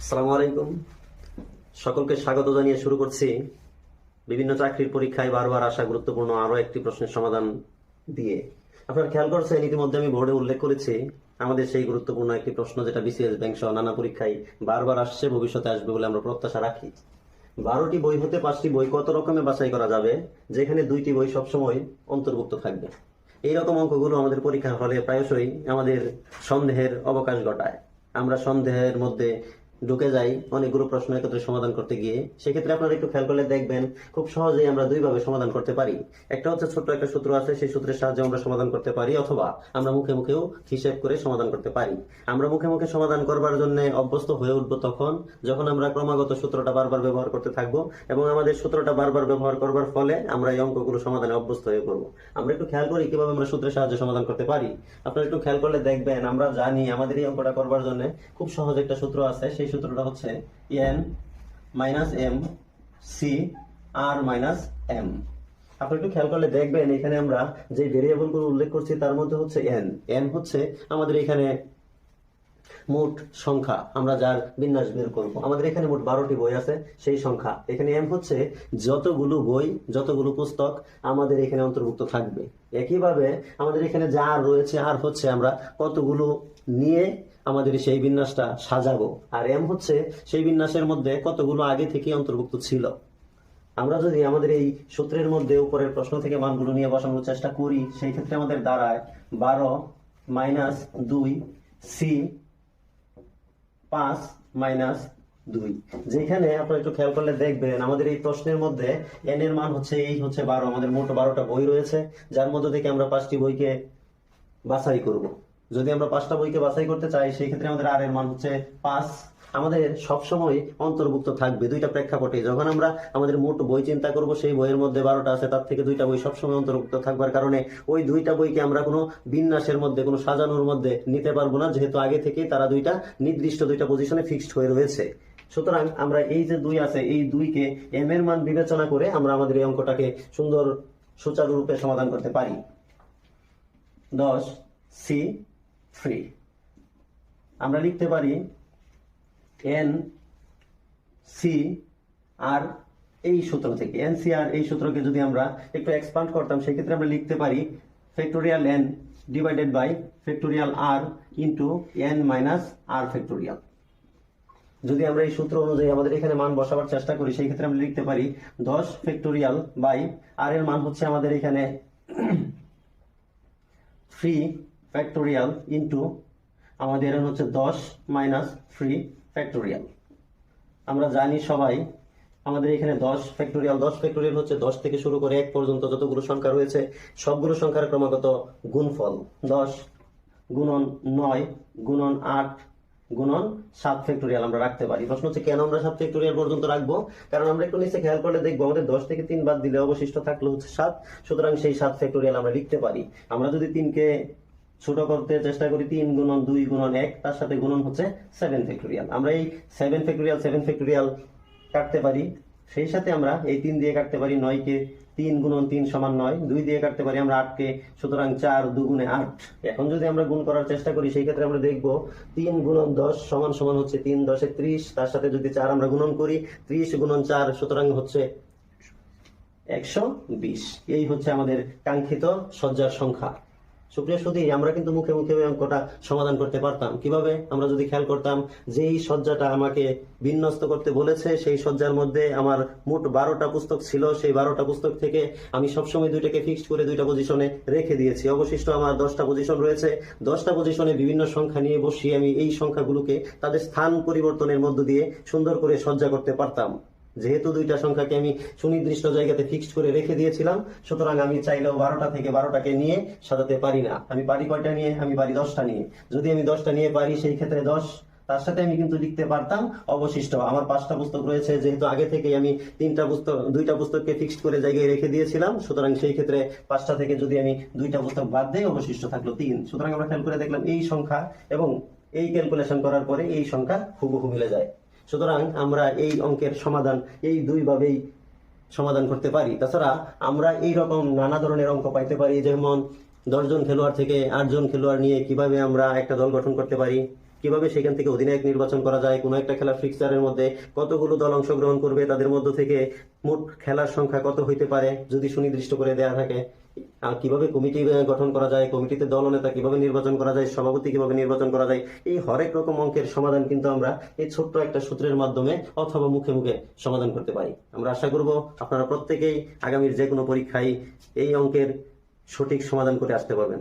আসসালামু আলাইকুম। সকলকে স্বাগত জানিয়ে শুরু করছি বিভিন্ন চাকরির পরীক্ষায় বারবার আসা গুরুত্বপূর্ণ আরও একটি প্রশ্নের সমাধান দিয়ে। আপনারা খেয়াল করছেন, ইতিমধ্যে আমি বোর্ডে উল্লেখ করেছি, আমাদের সেই গুরুত্বপূর্ণ একটি প্রশ্ন যেটা বিসিএস ব্যাংক সহ নানা পরীক্ষায় বারবার আসছে, ভবিষ্যতে আসবে বলে আমরা প্রত্যাশা রাখি। বারোটি বই হতে পাঁচটি বই কত রকমে বাছাই করা যাবে, যেখানে দুইটি বই সবসময় অন্তর্ভুক্ত থাকবে? এইরকম অঙ্কগুলো আমাদের পরীক্ষার হলে প্রায়শই আমাদের সন্দেহের অবকাশ ঘটায়। আমরা সন্দেহের মধ্যে ঢুকে যাই, অনেকগুলো প্রশ্ন একত্রে সমাধান করতে গিয়ে। সেক্ষেত্রে আপনারা একটু খেয়াল করলে দেখবেন, খুব সহজেই আমরা দুইভাবে সমাধান করতে পারি। একটা হচ্ছে ছোট্ট একটা সূত্র আছে, সেই সূত্রের সাহায্যে আমরা সমাধান করতে পারি, অথবা আমরা মুখে মুখেও হিসেব করে সমাধান করতে পারি। আমরা মুখে মুখে সমাধান করবার জন্য অভ্যস্ত হয়ে উঠবো তখন, যখন আমরা ক্রমাগত সূত্রটা বারবার ব্যবহার করতে থাকব, এবং আমাদের সূত্রটা বারবার ব্যবহার করবার ফলে আমরা এই অঙ্কগুলো সমাধানে অভ্যস্ত হয়ে পড়ব। আমরা একটু খেয়াল করি কীভাবে আমরা সূত্রের সাহায্যে সমাধান করতে পারি। আপনারা একটু খেয়াল করলে দেখবেন, আমরা জানি আমাদের এই অঙ্কটা করবার জন্য খুব সহজ একটা সূত্র আছে, সেই সূত্রটা হচ্ছে N minus M C R minus M আপনি একটু খেয়াল করলে দেখবেন এখানে আমরা যে ভেরিয়েবলগুলো উল্লেখ করছি, তার মধ্যে হচ্ছে এন এন হচ্ছে আমাদের এখানে মোট সংখ্যা, আমরা যার বিন্যাস বের করব। আমাদের এখানে মোট বারোটি বই আছে, সেই সংখ্যা। এখানে এম হচ্ছে যতগুলো বই, যতগুলো পুস্তক আমাদের এখানে অন্তর্ভুক্ত থাকবে। একইভাবে আমাদের এখানে যা আর রয়েছে, আর হচ্ছে আমরা কতগুলো নিয়ে আমাদের সেই বিন্যাসটা সাজাবো। আর এম হচ্ছে সেই বিন্যাসের মধ্যে কতগুলো আগে থেকে অন্তর্ভুক্ত ছিল। আমরা যদি আমাদের এই সূত্রের মধ্যে উপরের প্রশ্ন থেকে মানগুলো নিয়ে বসানোর চেষ্টা করি, সেই ক্ষেত্রে আমাদের দাঁড়ায় বারো মাইনাস দুই সি পাঁচ মাইনাস দুই। যেখানে আপনারা একটু খেয়াল করলে দেখবেন, আমাদের এই প্রশ্নের মধ্যে এন এর মান হচ্ছে এই, হচ্ছে বারো। আমাদের মোট বারোটা বই রয়েছে, যার মধ্যে থেকে আমরা পাঁচটি বইকে বাছাই করব। যদি আমরা পাঁচটা বইকে বাছাই করতে চাই, সেই ক্ষেত্রে আমাদের আর এর মান হচ্ছে পাঁচ। আমাদের সবসময় অন্তর্ভুক্ত থাকবে দুইটা প্রেক্ষাপটে। যখন আমরা আমাদের মোট বই চিন্তা করব, সেই বইয়ের মধ্যে বারোটা আছে, তার থেকে দুইটা বই সবসময় অন্তর্ভুক্ত থাকবার কারণে ওই দুইটা বইকে আমরা কোনো বিন্যাসের মধ্যে, কোনো সাজানোর মধ্যে নিতে পারব না। যেহেতু আগে থেকেই তারা দুইটা নির্দিষ্ট দুইটা পজিশনে ফিক্সড হয়ে রয়েছে। সুতরাং আমরা এই যে দুই আছে, এই দুইকে এম এর মান বিবেচনা করে আমরা আমাদের এই অঙ্কটাকে সুন্দর সুচারুরূপে সমাধান করতে পারি। দশ সি থ্রি আমরা লিখতে পারি এন সি আর এই সূত্র থেকে। এন সি আর এই সূত্রকে যদি আমরা একটু এক্সপান্ড করতাম, সেক্ষেত্রে আমরা লিখতে পারি factorial N divided by factorial R into N minus R factorial যদি আমরা এই সূত্র অনুযায়ী আমাদের এখানে মান বসাবার চেষ্টা করি সেই ক্ষেত্রে আমরা লিখতে পারি দশ ফ্যাক্টোরিয়াল বাই আর এর মান হচ্ছে আমাদের এখানে থ্রি ফ্যাক্টোরিয়াল ইন্টু আমাদের হচ্ছে দশ মাইনাস থ্রি ফ্যাক্টোরিয়াল আমরা জানি সবাই আমাদের এখানে দশ ফ্যাক্টোরিয়াল দশ ফ্যাক্টোরিয়াল হচ্ছে দশ থেকে শুরু করে এক পর্যন্ত যতগুলো সংখ্যা রয়েছে, সবগুলো সংখ্যার ক্রমাগত গুণফল। দশ গুণন নয় গুণন আট গুণন সাত ফ্যাক্টোরিয়াল আমরা রাখতে পারি। প্রশ্ন হচ্ছে, কেন আমরা সাত ফ্যাক্টোরিয়াল পর্যন্ত রাখব? কারণ আমরা একটু নিচে খেয়াল করলে দেখব, আমাদের দশ থেকে তিন বাদ দিলে অবশিষ্ট থাকল হচ্ছে সাত। সুতরাং সেই সাত ফ্যাক্টোরিয়াল আমরা লিখতে পারি। আমরা যদি তিনকে ছোট করতে চেষ্টা করি তিন গুণন দুই গুণন এক, তার সাথে গুণন হচ্ছে সেভেন ফ্যাক্টোরিয়াল আমরা এই সেভেন ফ্যাক্টোরিয়াল সেভেন ফ্যাক্টোরিয়াল কাটতে পারি। সেই সাথে আমরা এই তিন দিয়ে কাটতে পারি নয়কে তিন গুণন তিন সমান নয়। দুই দিয়ে কাটতে পারি আমরা আটকে সুতরাং চার দুগুণে আট। এখন যদি আমরা গুণ করার চেষ্টা করি, সেই ক্ষেত্রে আমরা দেখব তিন গুণন দশ সমান সমান হচ্ছে তিন দশে ত্রিশ। তার সাথে যদি চার আমরা গুণন করি, ত্রিশ গুণন চার, সুতরাং হচ্ছে একশো বিশ। এই হচ্ছে আমাদের কাঙ্ক্ষিত সজ্জার সংখ্যা। সুপ্রিয় সুদী আমরা কিন্তু মুখে মুখে ওই অঙ্কটা সমাধান করতে পারতাম। কীভাবে? আমরা যদি খেয়াল করতাম যে এই সজ্জাটা আমাকে বিন্যস্ত করতে বলেছে, সেই সজ্জার মধ্যে আমার মোট বারোটা পুস্তক ছিল। সেই বারোটা পুস্তক থেকে আমি সবসময় দুইটাকে ফিক্সড করে দুইটা পজিশনে রেখে দিয়েছি। অবশিষ্ট আমার দশটা পজিশন রয়েছে। দশটা পজিশনে বিভিন্ন সংখ্যা নিয়ে বসিয়ে আমি এই সংখ্যাগুলোকে তাদের স্থান পরিবর্তনের মধ্য দিয়ে সুন্দর করে সজ্জা করতে পারতাম। যেহেতু দুইটা সংখ্যাকে আমি সুনির্দিষ্ট জায়গাতে ফিক্সড করে রেখে দিয়েছিলাম, সুতরাং আমি চাইলেও বারোটা থেকে বারোটাকে নিয়ে সাজাতে পারি না। আমি পারি কয়টা নিয়ে? আমি পারি দশটা নিয়ে। যদি আমি দশটা নিয়ে পারি, সেই ক্ষেত্রে দশ। তার সাথে আমি কিন্তু লিখতে পারতাম অবশিষ্ট। আমার পাঁচটা পুস্তক রয়েছে, যেহেতু আগে থেকেই আমি তিনটা পুস্তক, দুইটা পুস্তককে ফিক্সড করে জায়গায় রেখে দিয়েছিলাম, সুতরাং সেই ক্ষেত্রে পাঁচটা থেকে যদি আমি দুইটা পুস্তক বাদ দিই, অবশিষ্ট থাকল তিন। সুতরাং আমরা খেয়াল করে দেখলাম এই সংখ্যা এবং এই ক্যালকুলেশন করার পরে এই সংখ্যা হুবহু মিলে যায়। সুতরাং আমরা এই অঙ্কের সমাধান, এই দুইভাবেই সমাধান করতে পারি। তাছাড়া আমরা এই রকম নানা ধরনের অঙ্ক পাইতে পারি, যেমন দশজন খেলোয়াড় থেকে আটজন খেলোয়াড় নিয়ে কীভাবে আমরা একটা দল গঠন করতে পারি, কীভাবে সেখান থেকে অধিনায়ক নির্বাচন করা যায়, কোনো একটা খেলার ফিক্সারের মধ্যে কতগুলো দল অংশগ্রহণ করবে, তাদের মধ্য থেকে মোট খেলার সংখ্যা কত হইতে পারে, যদি সুনির্দিষ্ট করে দেয়া থাকে। কীভাবে কমিটি গঠন করা যায়, কমিটিতে দলনেতা কীভাবে নির্বাচন করা যায়, সভাপতি কীভাবে নির্বাচন করা যায়, এই হরেক রকম অঙ্কের সমাধান কিন্তু আমরা এই ছোট্ট একটা সূত্রের মাধ্যমে অথবা মুখে মুখে সমাধান করতে পারি। আমরা আশা করব আপনারা প্রত্যেকেই আগামীর যে কোনো পরীক্ষায় এই অঙ্কের সঠিক সমাধান করে আসতে পারবেন।